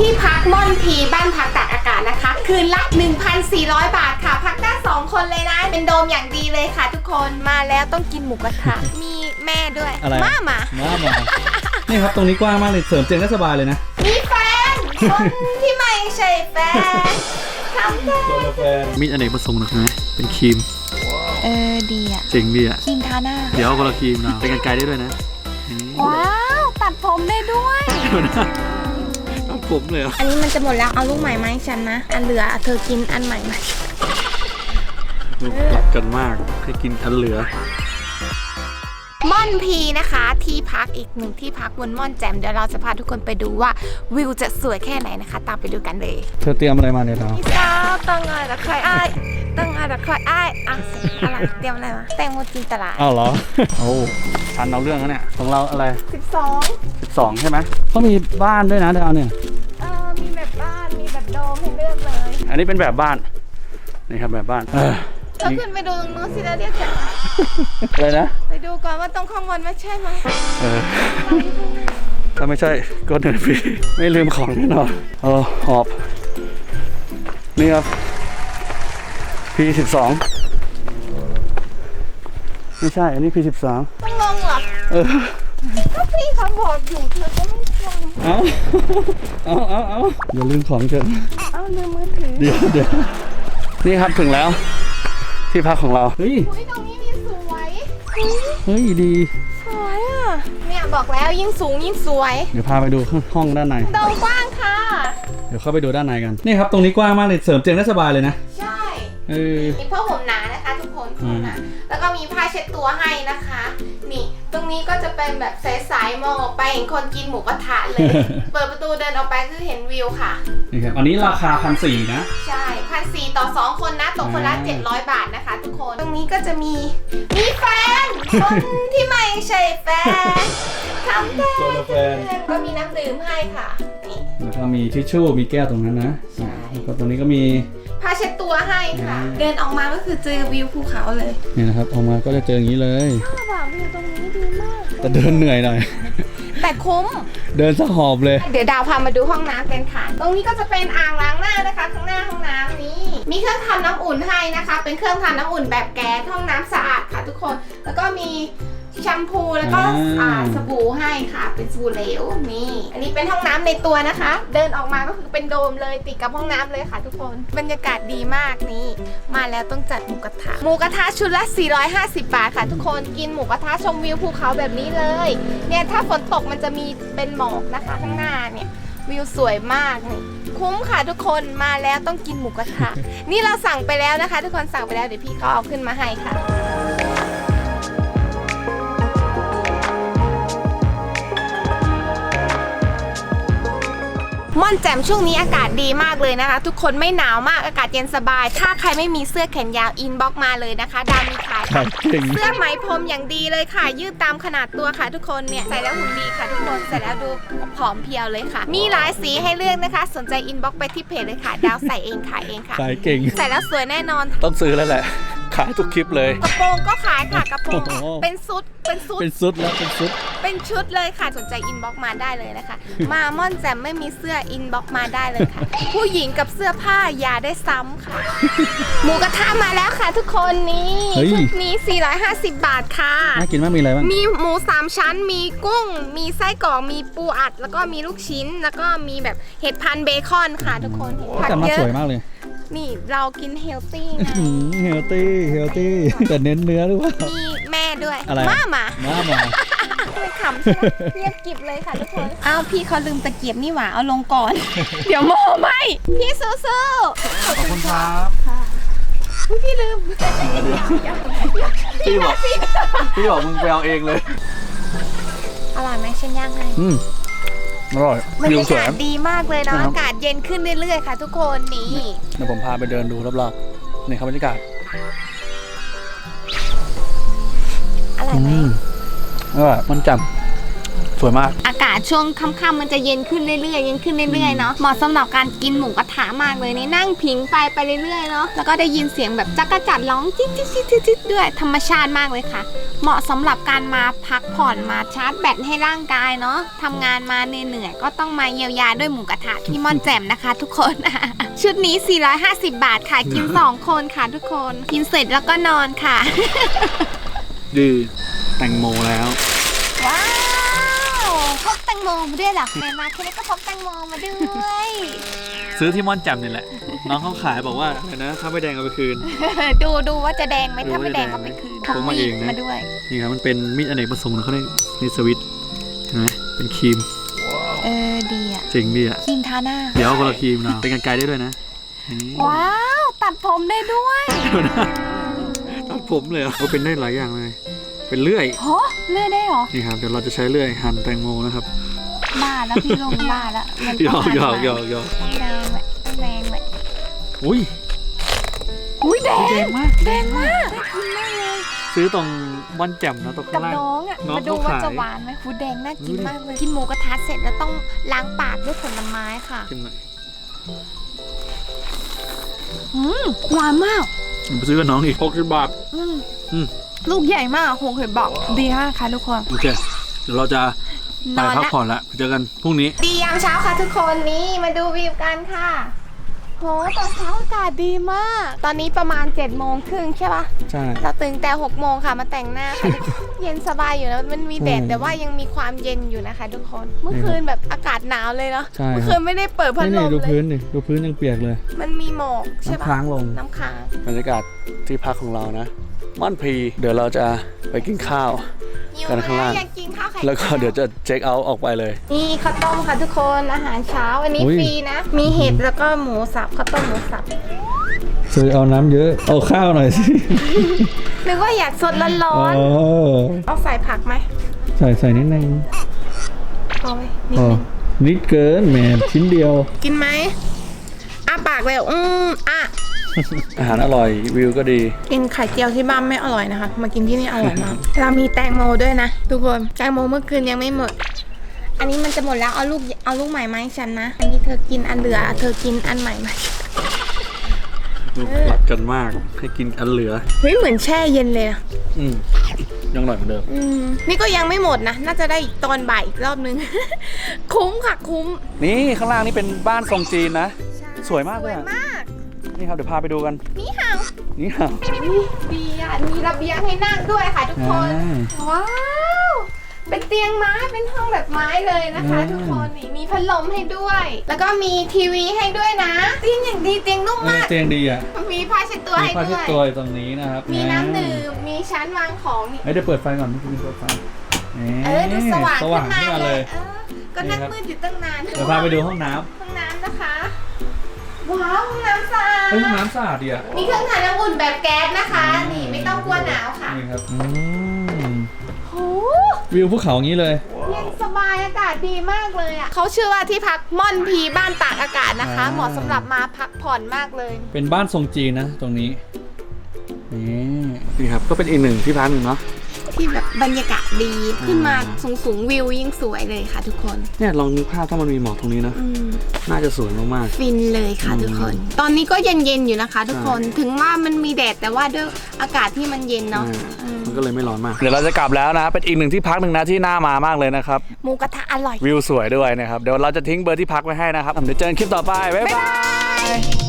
ที่พักม่อนพีบ้านพักตากอากาศนะคะ คืนละ 1,400 บาทค่ะ พักได้ 2 คนเลยนะ เป็นโดมอย่างดีเลยค่ะทุกคนมาแล้วต้องกินหมูกระทะ มีแม่ด้วยอะไร มามามามานี่ครับตรงนี้กว้างมากเลยเสริมเตียงได้สบายเลยนะมีแฟน คนที่ไม่ใช่แฟนทำได้มีดอเนกประสงค์นะครับเป็นครีมเออดีอะเจ๋งดีอะครีมทาหน้า เดี๋ยวเอาคนละครีมนะเป็นกันไกลได้ด้วยนะว้าว ตัดผมได้ด้วยตัด ผมเลยเหรออันนี้มันจะหมดแล้วเอาลูกใหม่มาให้ฉันนะ อันเหลือเธอกินอันใหม่มารักกันมากให้กินทันเหลือ ม่อนพีนะคะ ที่พักอีกหนึ่งที่พักบนม่อนแจ่มเดี๋ยวเราจะพาทุกคนไปดูว่าวิวจะสวยแค่ไหนนะคะ ตามไปดูกันเลยเธอเตรียมอะไรมาเนี่ยเราพี่สาวตั้งไงล่ะใครอ้ายตั้งไงล่ะใครอ้ายอะอะไรเตรียมอะไรมาแตงโมจินตลาดอ้าวเหรอ โอ้ทันเอาเรื่องแล้วเนี่ย ของเราอะไร 12 12 ใช่ไหมเขามีบ้านด้วยนะดาวเนี่ย อันนี้เป็นแบบบ้านนี่ครับแบบบ้านเออเธอขึ้นไปดูตรงนู้นสิแล้วเรียกฉันอะไรนะไปดูก่อนว่าตรงข้างบนไม่ใช่ไหมเออถ้าไม่ใช่ก็เดินฟรีไม่ลืมของแน่นอนเออหอบ นี่ครับ P12 ไม่ใช่ อันนี้ P13 ต้องงงเหรอเออก็พี่เขาบอกอยู่เธอก็ไม่ฟังเอาเอาเอาเอาอย่าลืมของเถอะเอา ลืมมือถือเดี๋ยวเดี๋ยวนี่ครับถึงแล้ว ที่พักของเรา เฮ้ย อุ้ยตรงนี้มีสวยอุ๊ยเฮ้ยดี สวยอะ เนี่ยบอกแล้วยิ่งสูงยิ่งสวย เดี๋ยวพาไปดูห้องด้านในโดมกว้างค่ะ เดี๋ยวเข้าไปดูด้านในกัน นี่ครับ ตรงนี้กว้างมากเลย เสริมเตียงได้สบายเลยนะ ใช่ เออ มีผ้าห่มหนานะคะทุกคนผ้าห่มหนาแล้วก็มีผ้าเช็ดตัวให้นะคะนี่ ตรงนี้ก็จะเป็นแบบใสๆมองออกไปเห็นคนกินหมูกระทะเลย เปิดประตูเดินออกไปคือเห็นวิวค่ะ นี่ครับอันนี้ราคาพันสี่นะ ใช่พันสี่ต่อสองคนนะตกคนละอ่า เจ็ดร้อยบาทนะคะ ทุกคน ตรงนี้ก็จะมีมีแฟน คนที่ไม่ใช่แฟนทำได้ตัวละแฟนก็มีน้ำดื่มให้ค่ะนี่ แล้วก็มีทิชชู่มีแก้วตรงนั้นนะใช่แล้วก็ตรงนี้ก็มีผ้า เช็ดตัวให้ค่ะอ่าเดินออกมาก็คือเจอวิวภูเขาเลยนี่นะครับออกมาก็จะเจออย่างนี้เลยถ้าแบบวิวตรงนี้ดีมาก แต่เดินเหนื่อยหน่อย แต่คุ้ม เดินสะหอบเลย เดี๋ยวดาวพามาดูห้องน้ำกันค่ะตรงนี้ก็จะเป็นอ่างล้างหน้านะคะข้างหน้าห้องน้ำนี้มีเครื่องทำน้ำอุ่นให้นะคะ เป็นเครื่องทำน้ำอุ่นแบบแก๊สห้องน้ำสะอาดค่ะทุกคน แล้วก็มี แชมพูแล้วก็อ่าอ่าสบู่ให้ค่ะ เป็นสบู่เหลวนี่ อันนี้เป็นห้องน้ำในตัวนะคะ เดินออกมาก็คือเป็นโดมเลยติดกับห้องน้ำเลยค่ะทุกคนบรรยากาศดีมากนี่ มาแล้วต้องจัดหมูกระทะหมูกระทะชุดละ 450 บาทค่ะทุกคนกินหมูกระทะชมวิวภูเขาแบบนี้เลย เนี่ยถ้าฝนตกมันจะมีเป็นหมอกนะคะข้างหน้าเนี่ย วิวสวยมากนี่คุ้มค่ะทุกคนมาแล้วต้องกินหมูกระทะ นี่เราสั่งไปแล้วนะคะ ทุกคนสั่งไปแล้วเดี๋ยวพี่เขาเอาขึ้นมาให้ค่ะ ม่อนแจ่มช่วงนี้อากาศดีมากเลยนะคะ ทุกคนไม่หนาวมากอากาศเย็นสบาย ถ้าใครไม่มีเสื้อแขนยาวอินบ็อกมาเลยนะคะดาวมีขายขายเก่ง เสื้อไหมพรมอย่างดีเลยค่ะ ยืดตามขนาดตัวค่ะ ทุกคนเนี่ยใส่แล้วหุ่นดีค่ะ ทุกคนใส่แล้วดูผอมเพรียวเลยค่ะ มีหลายสีให้เลือกนะคะ สนใจอินบ็อกไปที่เพจเลยค่ะ ดาวใส่เองขายเองค่ะ ขายเก่ง ใส่แล้วสวยแน่นอน ต้องซื้อแล้วแหละ ขายทุกคลิปเลย กระโปรงก็ขายค่ะกระโปรงโอ้โห เป็นซุดเป็นซุด เป็นซุดแล้วเป็นซุด เป็นชุดเลยค่ะสนใจอินบ็อกมาได้เลยนะคะ มาม่อนแจมไม่มีเสื้ออินบ็อกมาได้เลยค่ะ ผู้หญิงกับเสื้อผ้าอย่าได้ซ้ำค่ะ หมูกระทะมาแล้วค่ะทุกคนนี่เฮ้ย ชุดนี้ 450 บาทค่ะ น่ากินมากมีอะไรบ้าง มีหมูสามชั้น มีกุ้ง มีไส้กรอก มีปูอัด แล้วก็มีลูกชิ้น แล้วก็มีแบบเห็ดพันเบคอนค่ะทุกคนเห็นผักแต่มาเยสอะวยมากเลยนี่เรากินเฮลตี้ไงเฮลตี้เฮลตี้แต่เน้นเนื้อหรือเปล่า มีแม่ด้วยอะไร มามา มามา ไม่ขำใช่ไหมเงียบกริบเลยค่ะทุกคนอ้าวพี่เขาลืมตะเกียบนี่หว่าเอาลงก่อน เดี๋ยวโมไหมพี่สู้ๆขอบคุณครับอุ๊ยพี่ลืมพี่บอกพี่บอกมึงไปเอาเองเลยอร่อยไหมฉันย่างให้อืมอร่อยบรรวิวยาสวย กาศดีมากเลยเนาะนะครับ อากาศเย็นขึ้นเรื่อยๆค่ะ ทุกคนนี่ เดี๋ยวผมพาไปเดินดูรอบๆนี่ครับบรรยากาศอร่อยไหมอ ร่อยมันจสวยมาก อากาศช่วงค่ำๆมันจะเย็นขึ้นเรื่อยๆเย็นขึ้นเรื่อยๆเนาะเหมาะสำหรับการกินหมูกระทะมากเลยนี่นั่งพิงไปไปเรื่อยๆเนาะแล้วก็ได้ยินเสียงแบบจักรจัดร้องจิ๊ดจิ๊ดจิ๊ดจิ๊ดจิ๊ดด้วยธรรมชาติมากเลยค่ะ เหมาะสำหรับการมาพักผ่อนมาชาร์จแบตให้ร่างกายเนาะทำงานมาเหนื่อยๆก็ต้องมาเยียวยาด้วยหมูกระทะที่ม่อนแจ่มนะคะ ทุกคน ชุดนี้ 450 บาทค่ะกิน2คนค่ะทุกคน กินเสร็จแล้วก็นอนค่ะ ดี แตงโมแล้ว ว้าวพกแตงโมมาด้วยเหรอใครมาแค่นี้ก็พกแตงโมมาด้วย ซื้อที่ม่อนแจ่มนี่แหละ น้องเขาขายบอกว่าอะไรนะ ถ้าไม่แดงเอาไปคืน ดูดูว่าจะแดงไหมดูถ้าไม่แดงไม่ก็แดไปงคืนพกมาเองนะ มาด้วย นี่ครับมันเป็นมีดอเนกประสงค์นะเขาเรียกนี่สวิตช์เห็นไหมเป็นครีม เออดีอะเจ๋งดีอะ ครีมทาหน้า เดี๋ยวเอาคนละครีมนะเป็นกันไกลได้ด้วยนะนี่ว้าว ตัดผมได้ด้วยดูนะตัดผมเลยเหรอเขาเป็นได้หลายอย่างเลย เป็นเลื่อยโหเลื่อยได้เหรอ นี่ครับเดี๋ยวเราจะใช้เลื่อยหั่นแตงโมนะครับบ้าแล้วพี่ลงบ้าแล้วมันหยต้องกหยอกหันหยมาอกหยอกต้องแดงแหละต้องแดงแหละอุ้ยอุ้ยแดแดงงมากแดงมากน่ากินมากเลยซื้อตรงม่อนแจ่มนะตรงกัข้าบงล่าง น้องอะน้องมาดูเขาว่าขายจะหวานไหมหูแดงน่ากินดูดิ มากเลยกินหมูกระทะเสร็จแล้วต้องล้างปากด้วยผลไม้ค่ะชิมหน่อยอืมหวานมากผมไปซื้อกับน้องอีกหกสิบบาทอืมอืม ลูกใหญ่มากคงเคยบอกดีมากค่ะทุกคน โอเค เดี๋ยวเราจะไปนอนพักละผ่อนละเจอกันพรุ่งนี้ ดียามเช้าค่ะทุกคนนี่มาดูวิวกันค่ะ โหตอนเช้าอากาศดีมาก ตอนนี้ประมาณ7จ็ดโมงครึ่งใช่ปะใช่ เราตื่นแต่6กโมงค่ะมาแต่งหน้าค่ะ เย็นสบายอยู่นะมันมีแดดอืมแต่ว่ายังมีความเย็นอยู่นะคะ ทุกคนเมื่อคืนแบบอากาศหนาวเลยเนาะใช่เมื่อคคืรับนไม่ได้เปิดพัดลมดูเลพื้ยนดิดูพื้นยังเปียกเลยมันมีหมอกใช่ปะน้ำค้างลงน้ำค้างบรรยากาศที่พักของเรานะ ม่อนพีเดี๋ยวเราจะไปกินข้าวหิวกันข้างล่าง อยากกินข้าวไข่แล้วก็เดี๋ยวจะเช็คเอาท์ออกไปเลย นี่ข้าวต้มค่ะทุกคนอาหารเช้าอันนี้อุ๊ย ฟรีนะ มีเห็ดแล้วก็หมูสับข้าวต้มหมูสับซื้อเอาน้ำเยอะ เอาข้าวหน่อยสินึกว่าอยากสดร้อนอๆเอาใส่ผักไหมใส่ใส่นิดนึงพอไหมนิดอ๋อนึงนิดเกินแหมชิ้นเดียว กินไหมอ้าปากเลยอืมอะ อาหารอร่อยวิวก็ดี กินไข่เจียวที่บ้านไม่อร่อยนะคะ มากินที่นี่อร่อยมาก เรามีแตงโมด้วยนะ ทุกคน แตงโมเมื่อคืนยังไม่หมด อันนี้มันจะหมดแล้ว เอาลูก เอาลูกใหม่มาให้ฉันนะ อันนี้เธอกินอันเหลือ เธอกินอันใหม่มาหลักกันมากให้กินอันเหลือ เฮ้ยเหมือนแช่เย็นเลยอะอืมยังอร่อยเหมือนเดิม อืม นี่ก็ยังไม่หมดนะ น่าจะได้อีกตอนบ่ายอีกรอบนึง คุ้มค่ะคุ้ม นี่ข้างล่างนี่เป็นบ้านทรงจีนนะ สวยมากสเลวยยอะมาก นี่ครับเดี๋ยวพาไปดูกันนี่ค่ะนี่ครับดีอะมีระเบียงให้นั่งด้วยค่ะทุกคนอ่าว้าว เป็นเตียงไม้เป็นห้องแบบไม้เลยนะคะอืมทุกคนนี่มีพัดลมให้ด้วย แล้วก็มีทีวีให้ด้วยนะเตียงอย่างดีเตียงนุ่มเออมากเตียงดีอะมีผ้าเช็ดตัวมีให้ผ้าด้เช็ดวยตัวอยู่ตรงนี้นะครับมีน้ำดื่มมีชั้นวางของนี่เฮ้ยเดี๋ยวเปิดไฟก่อนไม่คุณเปิดไฟนี่เออดูสว่างสขึ้ว่างนมาขึ้นมาเลเลยยเออก็นั่งนี่ครับมืดอยู่ตั้งนานเดี๋ยวพาไปดูห้องน้ห้องน้ำนะคะ ว้าวห้องน้ำสะอาำดเฮ้ยห้องน้ำสะอาดดีอะมีเครื่องทำน้ำอุ่นแบบแก๊สนะคะ นี่ไม่ต้องกลัวหนาวค่ะนี่ครับอืมโหวิวภูเขาอย่างนี้เลย เย็นสบายอากาศดีมากเลยอะเขาชื่อว่าที่พักม่อนพีบ้านตากอากาศนะคะ อ่า เหมาะสำหรับมาพักผ่อนมากเลย เป็นบ้านทรงจีนนะ ตรงนี้นี่นี่ครับก็เป็นอีกหนึ่งที่พักหนึ่งเนาะ ที่แบบบรรยากาศดีขึ้นมาอ่าสูงสูงๆวิวยิ่งสวยเลยค่ะทุกคนเนี่ยลองนึกภาพถ้ามันมีหมอกตรงนี้นะอืม น่าจะสวยมาก ฟินเลยค่ะอืมทุกคน ตอนนี้ก็เย็นๆอยู่นะคะ ทุกคนใช่ถึงว่ามันมีแดดแต่ว่าด้วยอากาศที่มันเย็นๆเนาะอ่าอืมมันก็เลยไม่ร้อนมากเดี๋ยวเราจะกลับแล้วนะเป็นอีกหนึ่งที่พักหนึ่งนะที่น่ามามากเลยนะครับ หมูกระทะอร่อย วิวสวยด้วยนะครับ เดี๋ยวเราจะทิ้งเบอร์ที่พักไว้ให้นะครับ เดี๋ยวเจอกันคลิปต่อไป บ๊ายบ๊าย บาบายย